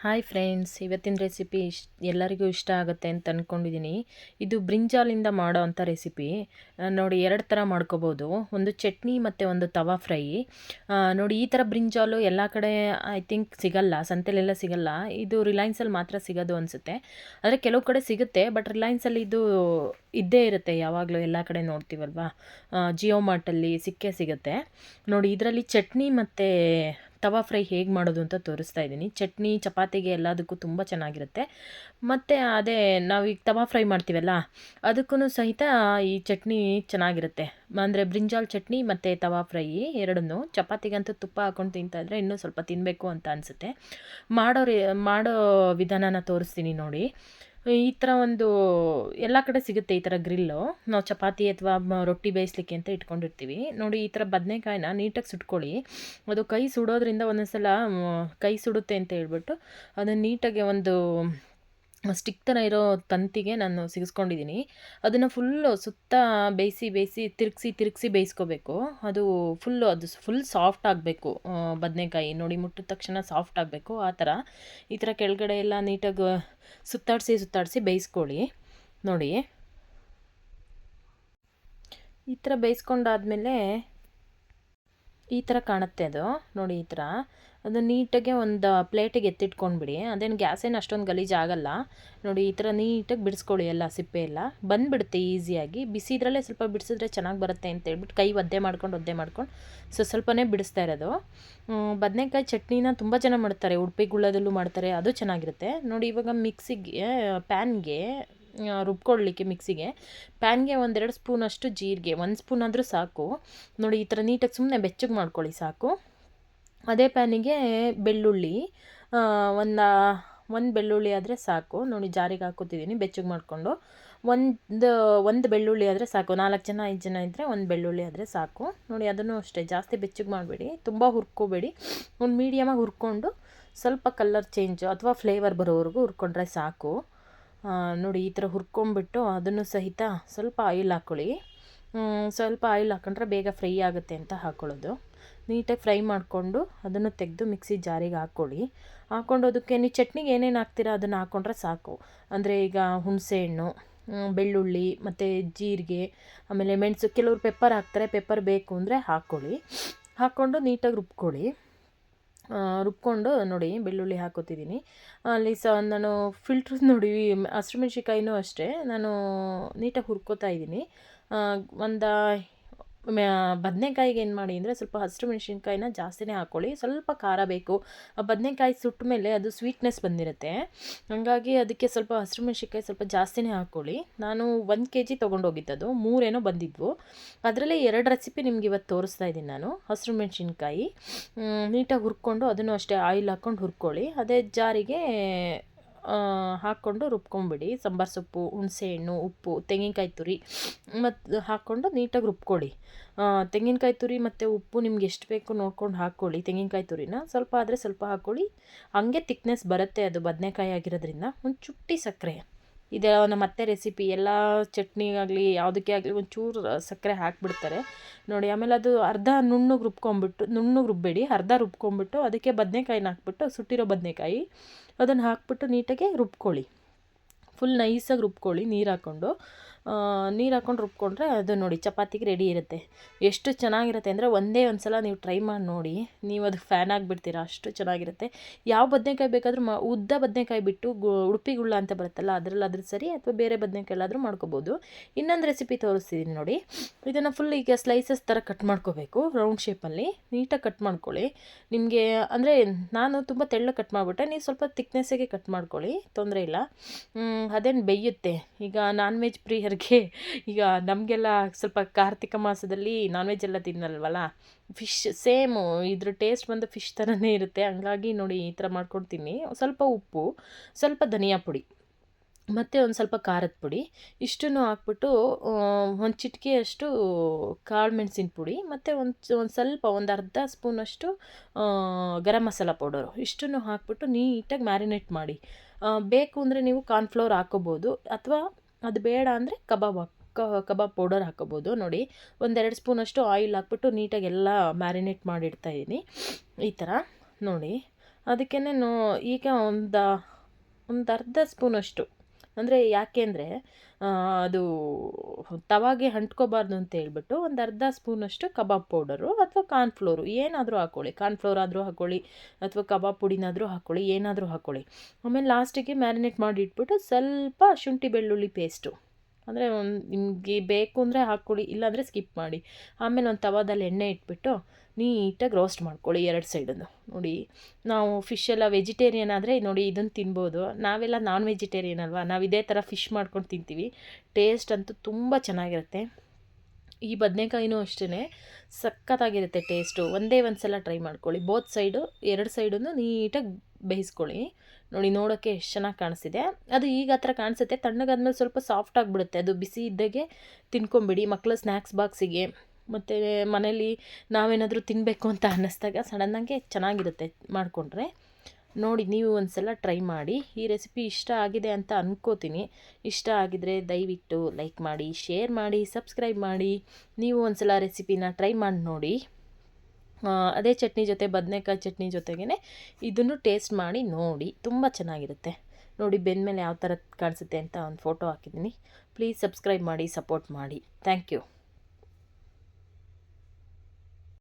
Hi friends, ಇವತ್ತಿನ recipe ಇಶ್, ಎಲ್ಲರಿಗೂ ಇಷ್ಟ ಆಗುತ್ತೆ ಅಂತ ಅಂದ್ಕೊಂಡಿದ್ದೀನಿ ಇದು ಬ್ರಿಂಜಾಲಿಂದ ಮಾಡೋ ಅಂಥ ರೆಸಿಪಿ. ನೋಡಿ ಎರಡು ಥರ ಮಾಡ್ಕೋಬೋದು. ಒಂದು ಚಟ್ನಿ ಮತ್ತು ಒಂದು ತವಾ ಫ್ರೈ. ನೋಡಿ ಈ ಥರ ಬ್ರಿಂಜಾಲು ಎಲ್ಲ ಕಡೆ, ಐ ಥಿಂಕ್, ಸಿಗಲ್ಲ, ಸಂತೆಲೆಲ್ಲ ಸಿಗಲ್ಲ. ಇದು ರಿಲಯನ್ಸಲ್ಲಿ ಮಾತ್ರ ಸಿಗೋದು ಅನಿಸುತ್ತೆ. ಆದರೆ ಕೆಲವು ಕಡೆ ಸಿಗುತ್ತೆ, ಬಟ್ ರಿಲಯನ್ಸಲ್ಲಿ ಇದು ಇದ್ದೇ ಇರುತ್ತೆ. ಯಾವಾಗಲೂ ಎಲ್ಲ ಕಡೆ ನೋಡ್ತೀವಲ್ವಾ? ಜಿಯೋ ಮಾರ್ಟಲ್ಲಿ ಸಿಕ್ಕೇ ಸಿಗುತ್ತೆ. ನೋಡಿ, ಇದರಲ್ಲಿ ಚಟ್ನಿ ಮತ್ತು ತವಾ ಫ್ರೈ ಹೇಗೆ ಮಾಡೋದು ಅಂತ ತೋರಿಸ್ತಾ ಇದ್ದೀನಿ. ಚಟ್ನಿ, ಚಪಾತಿಗೆ ಎಲ್ಲದಕ್ಕೂ ತುಂಬ ಚೆನ್ನಾಗಿರುತ್ತೆ. ಮತ್ತು ಅದೇ ನಾವು ಈಗ ತವಾ ಫ್ರೈ ಮಾಡ್ತೀವಲ್ಲ ಅದಕ್ಕೂ ಸಹಿತ ಈ ಚಟ್ನಿ ಚೆನ್ನಾಗಿರುತ್ತೆ. ಅಂದರೆ ಬ್ರಿಂಜಾಲ್ ಚಟ್ನಿ ಮತ್ತು ತವಾ ಫ್ರೈ ಎರಡನ್ನೂ. ಚಪಾತಿಗಂತೂ ತುಪ್ಪ ಹಾಕ್ಕೊಂಡು ತಿಂತಾ ಇದ್ರೆ ಇನ್ನೂ ಸ್ವಲ್ಪ ತಿನ್ನಬೇಕು ಅಂತ ಅನಿಸುತ್ತೆ. ಮಾಡೋ ಮಾಡೋ ವಿಧಾನನ ತೋರಿಸ್ತೀನಿ ನೋಡಿ. ಈ ಥರ ಒಂದು ಎಲ್ಲ ಕಡೆ ಸಿಗುತ್ತೆ ಈ ಥರ ಗ್ರಿಲ್ಲು ನಾವು ಚಪಾತಿ ಅಥವಾ ರೊಟ್ಟಿ ಬೇಯಿಸ್ಲಿಕ್ಕೆ ಅಂತ ಇಟ್ಕೊಂಡಿರ್ತೀವಿ. ನೋಡಿ ಈ ಥರ ಬದನೆಕಾಯಿನ ನೀಟಾಗಿ ಸುಟ್ಕೊಳ್ಳಿ. ಅದು ಕೈ ಸುಡೋದ್ರಿಂದ ಒಂದೊಂದು ಸಲ ಕೈ ಸುಡುತ್ತೆ ಅಂತ ಹೇಳ್ಬಿಟ್ಟು ಅದನ್ನು ನೀಟಾಗಿ ಒಂದು ಸ್ಟಿಕ್ ಥರ ಇರೋ ತಂತಿಗೆ ನಾನು ಸಿಗಿಸ್ಕೊಂಡಿದ್ದೀನಿ. ಅದನ್ನು ಫುಲ್ಲು ಸುತ್ತ ಬೇಯಿಸಿ ಬೇಯಿಸಿ ತಿರುಗಿಸಿ ತಿರುಗಿಸಿ ಬೇಯಿಸ್ಕೋಬೇಕು. ಅದು ಫುಲ್ಲು ಅದು ಫುಲ್ ಸಾಫ್ಟ್ ಆಗಬೇಕು. ಬದನೆಕಾಯಿ ನೋಡಿ ಮುಟ್ಟಿದ ತಕ್ಷಣ ಸಾಫ್ಟ್ ಆಗಬೇಕು. ಆ ಥರ. ಈ ಥರ ಕೆಳಗಡೆ ಎಲ್ಲ ನೀಟಾಗಿ ಸುತ್ತಾಡಿಸಿ ಸುತ್ತಾಡಿಸಿ ಬೇಯಿಸ್ಕೊಳ್ಳಿ. ನೋಡಿ. ಈ ಥರ ಬೇಯಿಸ್ಕೊಂಡಾದ್ಮೇಲೆ ಈ ಥರ ಕಾಣುತ್ತೆ ಅದು. ನೋಡಿ ಈ ಥರ. ಅದು ನೀಟಾಗಿ ಒಂದು ಪ್ಲೇಟಿಗೆ ಎತ್ತಿಟ್ಕೊಂಡ್ಬಿಡಿ ಅದೇನು ಗ್ಯಾಸೇನು ಅಷ್ಟೊಂದು ಗಲೀಜು ಆಗಲ್ಲ. ನೋಡಿ ಈ ಥರ ನೀಟಾಗಿ ಬಿಡಿಸ್ಕೊಳ್ಳಿ ಎಲ್ಲ ಸಿಪ್ಪೆ ಎಲ್ಲ. ಬಂದುಬಿಡುತ್ತೆ ಈಸಿಯಾಗಿ. ಬಿಸಿ ಇದರಲ್ಲೇ ಸ್ವಲ್ಪ ಬಿಡಿಸಿದ್ರೆ ಚೆನ್ನಾಗಿ ಬರುತ್ತೆ ಅಂತ ಹೇಳ್ಬಿಟ್ಟು ಕೈ ಒದ್ದೆ ಮಾಡ್ಕೊಂಡು ಒದ್ದೆ ಮಾಡ್ಕೊಂಡು ಸೊ ಸ್ವಲ್ಪನೇ ಬಿಡಿಸ್ತಾ ಇರೋದು. ಬದನೆಕಾಯಿ ಚಟ್ನಿನ ತುಂಬ ಜನ ಮಾಡ್ತಾರೆ. ಉಡುಪಿ ಗುಳ್ಳದಲ್ಲೂ ಮಾಡ್ತಾರೆ. ಅದು ಚೆನ್ನಾಗಿರುತ್ತೆ. ನೋಡಿ ಇವಾಗ ಮಿಕ್ಸಿಗೆ, ಪ್ಯಾನ್ಗೆ ರುಬ್ಕೊಳ್ಳಿಕ್ಕೆ ಮಿಕ್ಸಿಗೆ. ಪ್ಯಾನ್ಗೆ ಒಂದೆರಡು ಸ್ಪೂನಷ್ಟು ಜೀರಿಗೆ. ಒಂದು ಸ್ಪೂನ್ ಆದರೂ ಸಾಕು. ನೋಡಿ, ಈ ಥರ ನೀಟಾಗಿ ಸುಮ್ಮನೆ ಬೆಚ್ಚಗೆ ಮಾಡ್ಕೊಳ್ಳಿ, ಸಾಕು. ಅದೇ ಪ್ಯಾನಿಗೆ ಬೆಳ್ಳುಳ್ಳಿ ಒಂದು ಒಂದು ಬೆಳ್ಳುಳ್ಳಿ ಆದರೆ ಸಾಕು. ನೋಡಿ, ಜಾರಿಗೆ ಹಾಕೋತಿದ್ದೀನಿ ಬೆಚ್ಚಗೆ ಮಾಡಿಕೊಂಡು. ಒಂದು ಒಂದು ಬೆಳ್ಳುಳ್ಳಿ ಆದರೆ ಸಾಕು. ನಾಲ್ಕು ಜನ, ಐದು ಜನ ಇದ್ದರೆ ಒಂದು ಬೆಳ್ಳುಳ್ಳಿ ಆದರೆ ಸಾಕು. ನೋಡಿ, ಅದನ್ನು ಅಷ್ಟೇ. ಜಾಸ್ತಿ ಬೆಚ್ಚಗೆ ಮಾಡಬೇಡಿ. ತುಂಬ ಹುರ್ಕೋಬೇಡಿ. ಒಂದು ಮೀಡಿಯಮಾಗಿ ಹುರ್ಕೊಂಡು ಸ್ವಲ್ಪ ಕಲರ್ ಚೇಂಜ್ ಅಥವಾ ಫ್ಲೇವರ್ ಬರೋವರೆಗೂ ಹುರ್ಕೊಂಡ್ರೆ ಸಾಕು. ನೋಡಿ, ಈ ಥರ ಹುರ್ಕೊಂಬಿಟ್ಟು ಅದನ್ನು ಸಹಿತ ಸ್ವಲ್ಪ ಆಯಿಲ್ ಹಾಕ್ಕೊಳ್ಳಿ ಸ್ವಲ್ಪ ಆಯಿಲ್ ಹಾಕೊಂಡ್ರೆ ಬೇಗ ಫ್ರೈ ಆಗುತ್ತೆ ಅಂತ ಹಾಕ್ಕೊಳ್ಳೋದು ನೀಟಾಗಿ ಫ್ರೈ ಮಾಡಿಕೊಂಡು ಅದನ್ನು ತೆಗೆದು ಮಿಕ್ಸಿ ಜಾರಿಗೆ ಹಾಕ್ಕೊಳ್ಳಿ ಹಾಕ್ಕೊಂಡು ಅದಕ್ಕೆ ನೀವು ಚಟ್ನಿಗೆ ಏನೇನು ಹಾಕ್ತೀರಾ ಅದನ್ನು ಹಾಕ್ಕೊಂಡ್ರೆ ಸಾಕು. ಅಂದರೆ ಈಗ ಹುಣಸೆಹಣ್ಣು ಬೆಳ್ಳುಳ್ಳಿ, ಮತ್ತು ಜೀರಿಗೆ, ಆಮೇಲೆ ಮೆಣಸು, ಕೆಲವರು ಪೆಪ್ಪರ್ ಹಾಕ್ತಾರೆ ಪೆಪ್ಪರ್ ಬೇಕು ಅಂದರೆ ಹಾಕ್ಕೊಳ್ಳಿ ಹಾಕ್ಕೊಂಡು ನೀಟಾಗಿ ರುಬ್ಕೊಳ್ಳಿ. ರುಬ್ಕೊಂಡು ನೋಡಿ ಬೆಳ್ಳುಳ್ಳಿ ಹಾಕೋತಿದ್ದೀನಿ. ಅಲ್ಲಿ ಸಹ ನಾನು ಫಿಲ್ಟ್ರ್ ನೋಡಿ ಹಸಿಮೆಣ್ಸಿಕಾಯಿನೂ ಅಷ್ಟೇ. ನಾನು ನೀಟಾಗಿ ಹುರ್ಕೋತಾ ಇದ್ದೀನಿ. ಒಂದು ಬದನೆಕಾಯಿಗೆ ಏನು ಮಾಡಿ ಅಂದರೆ ಸ್ವಲ್ಪ ಹಸಿರು ಮೆಣಸಿನ್ಕಾಯಿನ ಜಾಸ್ತಿನೇ ಹಾಕ್ಕೊಳ್ಳಿ ಸ್ವಲ್ಪ ಖಾರ ಬೇಕು. ಆ ಬದನೆಕಾಯಿ ಸುಟ್ಟ ಮೇಲೆ ಅದು ಸ್ವೀಟ್ನೆಸ್ ಬಂದಿರುತ್ತೆ. ಹಾಗಾಗಿ ಅದಕ್ಕೆ ಸ್ವಲ್ಪ ಹಸಿರು ಮೆಣಸಿನ್ಕಾಯಿ ಸ್ವಲ್ಪ ಜಾಸ್ತಿನೇ ಹಾಕ್ಕೊಳ್ಳಿ ನಾನು ಒಂದು ಕೆ ಜಿ ತೊಗೊಂಡೋಗಿದ್ದದು ಮೂರೇನೋ ಬಂದಿದ್ವು. ಅದರಲ್ಲೇ ಎರಡು ರೆಸಿಪಿ ನಿಮ್ಗೆ ಇವತ್ತು ತೋರಿಸ್ತಾ ಇದ್ದೀನಿ ನಾನು. ಹಸಿರು ಮೆಣಸಿನ್ಕಾಯಿ. ನೀಟಾಗಿ ಹುರ್ಕೊಂಡು ಅದನ್ನು ಅಷ್ಟೇ ಆಯಿಲ್ ಹಾಕ್ಕೊಂಡು ಹುರ್ಕೊಳ್ಳಿ. ಅದೇ ಜಾರಿಗೆ ಹಾಕ್ಕೊಂಡು ರುಬ್ಕೊಂಬಿಡಿ. ಸಾಂಬಾರು ಸೊಪ್ಪು, ಹುಣಸೆಹಣ್ಣು, ಉಪ್ಪು, ತೆಂಗಿನಕಾಯಿ ತುರಿ ಮತ್ತು ಹಾಕ್ಕೊಂಡು ನೀಟಾಗಿ ರುಬ್ಕೊಳ್ಳಿ. ತೆಂಗಿನಕಾಯಿ ತುರಿ ಮತ್ತು ಉಪ್ಪು ನಿಮ್ಗೆ ಎಷ್ಟು ಬೇಕು ನೋಡ್ಕೊಂಡು ಹಾಕ್ಕೊಳ್ಳಿ. ತೆಂಗಿನಕಾಯಿ ತುರಿನ ಸ್ವಲ್ಪ ಆದರೆ ಸ್ವಲ್ಪ ಹಾಕ್ಕೊಳ್ಳಿ. ಹಂಗೆ ತಿಕ್ನೆಸ್ ಬರುತ್ತೆ ಅದು ಬದನೆಕಾಯಿ ಆಗಿರೋದ್ರಿಂದ. ಒಂದು ಚುಟ್ಟಿ ಸಕ್ಕರೆ. ಇದೆ ನಮ್ಮ ಮತ್ತೆ ರೆಸಿಪಿ ಎಲ್ಲ ಚಟ್ನಿಗಾಗಲಿ ಯಾವುದಕ್ಕೆ ಆಗಲಿ ಒಂಚೂರು ಸಕ್ಕರೆ ಹಾಕಿಬಿಡ್ತಾರೆ. ನೋಡಿ, ಆಮೇಲೆ ಅದು ಅರ್ಧ ನುಣ್ಣಗೆ ರುಬ್ಕೊಂಬಿಟ್ಟು ನುಣ್ಣಗೆ ರುಬ್ಬೇಡಿ, ಅರ್ಧ ರುಬ್ಕೊಂಬಿಟ್ಟು ಅದಕ್ಕೆ ಬದನೆಕಾಯಿನ ಹಾಕ್ಬಿಟ್ಟು, ಸುಟ್ಟಿರೋ ಬದನೆಕಾಯಿ, ಅದನ್ನು ಹಾಕ್ಬಿಟ್ಟು ನೀಟಾಗಿ ರುಬ್ಕೊಳ್ಳಿ. ಫುಲ್ ನೈಸಾಗಿ ರುಬ್ಕೊಳ್ಳಿ ನೀರು ಹಾಕ್ಕೊಂಡು. ನೀರು ಹಾಕ್ಕೊಂಡು ರುಬ್ಕೊಂಡ್ರೆ ಅದು ನೋಡಿ ಚಪಾತಿಗೆ ರೆಡಿ ಇರುತ್ತೆ. ಎಷ್ಟು ಚೆನ್ನಾಗಿರುತ್ತೆ ಅಂದರೆ ಒಂದೇ ಒಂದು ಸಲ ನೀವು ಟ್ರೈ ಮಾಡಿ ನೋಡಿ. ನೀವು ಅದು ಫ್ಯಾನ್ ಆಗಿಬಿಡ್ತೀರಾ, ಅಷ್ಟು ಚೆನ್ನಾಗಿರುತ್ತೆ. ಯಾವ ಬದನೆಕಾಯಿ ಬೇಕಾದರೂ ಮ, ಉದ್ದ ಬದನೆಕಾಯಿ ಬಿಟ್ಟು ಗು, ಉಡುಪಿ ಗುಳ್ಳ ಅಂತ ಬರುತ್ತಲ್ಲ ಅದರಲ್ಲಿ ಅದ್ರ ಸರಿ ಅಥವಾ ಬೇರೆ ಬದನೆಕಾಯಿ ಎಲ್ಲಾದರೂ ಮಾಡ್ಕೋಬೋದು. ಇನ್ನೊಂದು ರೆಸಿಪಿ ತೋರಿಸ್ತಿದ್ದೀನಿ ನೋಡಿ. ಇದನ್ನು ಫುಲ್ ಈಗ ಸ್ಲೈಸಸ್ ಥರ ಕಟ್ ಮಾಡ್ಕೋಬೇಕು ರೌಂಡ್ ಶೇಪಲ್ಲಿ ನೀಟಾಗಿ ಕಟ್ ಮಾಡ್ಕೊಳ್ಳಿ. ನಿಮಗೆ ಅಂದರೆ ನಾನು ತುಂಬ ತೆಳ್ಳಗೆ ಕಟ್ ಮಾಡಿಬಿಟ್ಟೆ, ನೀವು ಸ್ವಲ್ಪ ತಿಕ್ನೆಸ್ಸಿಗೆ ಕಟ್ ಮಾಡ್ಕೊಳ್ಳಿ, ತೊಂದರೆ ಇಲ್ಲ. ಅದೇನು ಬೇಯುತ್ತೆ. ಈಗ ನಾನ್ ವೆಜ್ ಪ್ರಿಯರಿಗೆ ಈಗ ನಮಗೆಲ್ಲ ಸ್ವಲ್ಪ ಕಾರ್ತಿಕ ಮಾಸದಲ್ಲಿ ನಾನ್ ವೆಜ್ ಎಲ್ಲ ತಿನ್ನಲ್ವಲ್ಲ? ಫಿಶ್ ಸೇಮು ಇದ್ರ ಟೇಸ್ಟ್ ಬಂದು ಫಿಶ್ ಥರನೇ ಇರುತ್ತೆ. ಹಂಗಾಗಿ ನೋಡಿ ಈ ಥರ ಮಾಡ್ಕೊಡ್ತೀನಿ ಸ್ವಲ್ಪ ಉಪ್ಪು, ಸ್ವಲ್ಪ ಧನಿಯಾ ಪುಡಿ, ಮತ್ತು ಒಂದು ಸ್ವಲ್ಪ ಖಾರದ ಪುಡಿ. ಇಷ್ಟನ್ನು ಹಾಕ್ಬಿಟ್ಟು ಒಂದು ಚಿಟಿಕೆಯಷ್ಟು ಕಾಳು ಮೆಣಸಿನ ಪುಡಿ, ಮತ್ತು ಒಂದು ಒಂದು ಸ್ವಲ್ಪ, ಒಂದು ಅರ್ಧ ಸ್ಪೂನಷ್ಟು ಗರಂ ಮಸಾಲ ಪೌಡರು. ಇಷ್ಟನ್ನು ಹಾಕ್ಬಿಟ್ಟು ನೀಟಾಗಿ ಮ್ಯಾರಿನೇಟ್ ಮಾಡಿ. ಬೇಕು ಅಂದರೆ ನೀವು ಕಾರ್ನ್ಫ್ಲೋರ್ ಹಾಕೋಬೋದು, ಅಥವಾ ಅದು ಬೇಡ ಅಂದರೆ ಕಬಾಬ್ ಹಾಕ್ ಕಬಾಬ್ ಪೌಡರ್ ಹಾಕೋಬೋದು. ನೋಡಿ, ಒಂದೆರಡು ಸ್ಪೂನಷ್ಟು ಆಯಿಲ್ ಹಾಕ್ಬಿಟ್ಟು ನೀಟಾಗಿ ಎಲ್ಲ ಮ್ಯಾರಿನೇಟ್ ಮಾಡಿಡ್ತಾ ಇದ್ದೀನಿ ಈ ಥರ. ನೋಡಿ ಅದಕ್ಕೇ ಈಗ ಒಂದು ಒಂದು ಅರ್ಧ ಸ್ಪೂನಷ್ಟು ಅಂದರೆ ಯಾಕೆ ಅಂದರೆ ಅದು ತವಾಗೆ ಅಂಟ್ಕೋಬಾರ್ದು ಅಂತ ಹೇಳ್ಬಿಟ್ಟು ಒಂದು ಅರ್ಧ ಸ್ಪೂನಷ್ಟು ಕಬಾಬ್ ಪೌಡರು ಅಥವಾ ಕಾರ್ನ್ಫ್ಲೋರು ಏನಾದರೂ ಹಾಕ್ಕೊಳ್ಳಿ ಕಾರ್ನ್ಫ್ಲೋರ್ ಆದರೂ ಹಾಕ್ಕೊಳ್ಳಿ ಅಥವಾ ಕಬಾಬ್ ಪುಡಿನಾದರೂ ಹಾಕ್ಕೊಳ್ಳಿ ಏನಾದರೂ ಹಾಕ್ಕೊಳ್ಳಿ ಆಮೇಲೆ ಲಾಸ್ಟಿಗೆ ಮ್ಯಾರಿನೇಟ್ ಮಾಡಿ ಇಟ್ಬಿಟ್ಟು ಸ್ವಲ್ಪ ಶುಂಠಿ ಬೆಳ್ಳುಳ್ಳಿ ಪೇಸ್ಟು. ಅಂದರೆ ಒಂದು ನಿಮಗೆ ಬೇಕು ಅಂದರೆ ಹಾಕ್ಕೊಳ್ಳಿ, ಇಲ್ಲಾಂದರೆ ಸ್ಕಿಪ್ ಮಾಡಿ. ಆಮೇಲೆ ಒಂದು ತವಾದಲ್ಲಿ ಎಣ್ಣೆ ಇಟ್ಬಿಟ್ಟು ನೀಟಾಗಿ ರೋಸ್ಟ್ ಮಾಡ್ಕೊಳ್ಳಿ ಎರಡು ಸೈಡನ್ನು. ನೋಡಿ, ನಾವು ಫಿಶ್ ಎಲ್ಲ ವೆಜಿಟೇರಿಯನ್ ಆದರೆ ನೋಡಿ ಇದನ್ನು ತಿನ್ಬೋದು. ನಾವೆಲ್ಲ ನಾನ್ ವೆಜಿಟೇರಿಯನ್ ಅಲ್ವಾ? ನಾವು ಇದೇ ಥರ ಫಿಶ್ ಮಾಡ್ಕೊಂಡು ತಿಂತೀವಿ. ಟೇಸ್ಟ್ ಅಂತೂ ತುಂಬ ಚೆನ್ನಾಗಿರುತ್ತೆ. ಈ ಬದನೆಕಾಯಿನೂ ಅಷ್ಟೇ ಸಖತ್ತಾಗಿರುತ್ತೆ ಟೇಸ್ಟು ಒಂದೇ ಒಂದು ಸಲ ಟ್ರೈ ಮಾಡ್ಕೊಳ್ಳಿ. ಬೋತ್ ಸೈಡು ಎರಡು ಸೈಡನ್ನು ನೀಟಾಗಿ ಬೇಯಿಸ್ಕೊಳ್ಳಿ. ನೋಡಿ ನೋಡೋಕ್ಕೆ ಎಷ್ಟು ಚೆನ್ನಾಗಿ ಕಾಣಿಸಿದೆ ಅದು ಈಗ ಆ ಥರ ಕಾಣಿಸುತ್ತೆ. ತಣ್ಣಗಾದ್ಮೇಲೆ ಸ್ವಲ್ಪ ಸಾಫ್ಟ್ ಆಗಿಬಿಡುತ್ತೆ. ಅದು ಬಿಸಿ ಇದ್ದಾಗೆ ತಿನ್ಕೊಂಬಿಡಿ. ಮಕ್ಕಳ ಸ್ನ್ಯಾಕ್ಸ್ ಬಾಕ್ಸಿಗೆ ಮತ್ತು ಮನೇಲಿ ನಾವೇನಾದರೂ ತಿನ್ನಬೇಕು ಅಂತ ಅನ್ನಿಸ್ದಾಗ ಸಡನ್ನಾಗೆ ಚೆನ್ನಾಗಿರುತ್ತೆ ಮಾಡಿಕೊಂಡ್ರೆ. ನೋಡಿ, ನೀವು ಒಂದು ಸಲ ಟ್ರೈ ಮಾಡಿ. ಈ ರೆಸಿಪಿ ಇಷ್ಟ ಆಗಿದೆ ಅಂತ ಅಂದ್ಕೋತೀನಿ ಇಷ್ಟ ಆಗಿದರೆ ದಯವಿಟ್ಟು ಲೈಕ್ ಮಾಡಿ, ಶೇರ್ ಮಾಡಿ, ಸಬ್ಸ್ಕ್ರೈಬ್ ಮಾಡಿ. ನೀವು ಒಂದು ಸಲ ರೆಸಿಪಿನ ಟ್ರೈ ಮಾಡಿ ನೋಡಿ. ಅದೇ ಚಟ್ನಿ ಜೊತೆ, ಬದನೆಕಾಯಿ ಚಟ್ನಿ ಜೊತೆಗೇ ಇದನ್ನು ಟೇಸ್ಟ್ ಮಾಡಿ ನೋಡಿ. ತುಂಬ ಚೆನ್ನಾಗಿರುತ್ತೆ. ನೋಡಿ, ಬೆಂದಮೇಲೆ ಯಾವ ಥರ ಕಾಣಿಸುತ್ತೆ ಅಂತ ಒಂದು ಫೋಟೋ ಹಾಕಿದ್ದೀನಿ. ಪ್ಲೀಸ್ ಸಬ್ಸ್ಕ್ರೈಬ್ ಮಾಡಿ, ಸಪೋರ್ಟ್ ಮಾಡಿ. Thank you.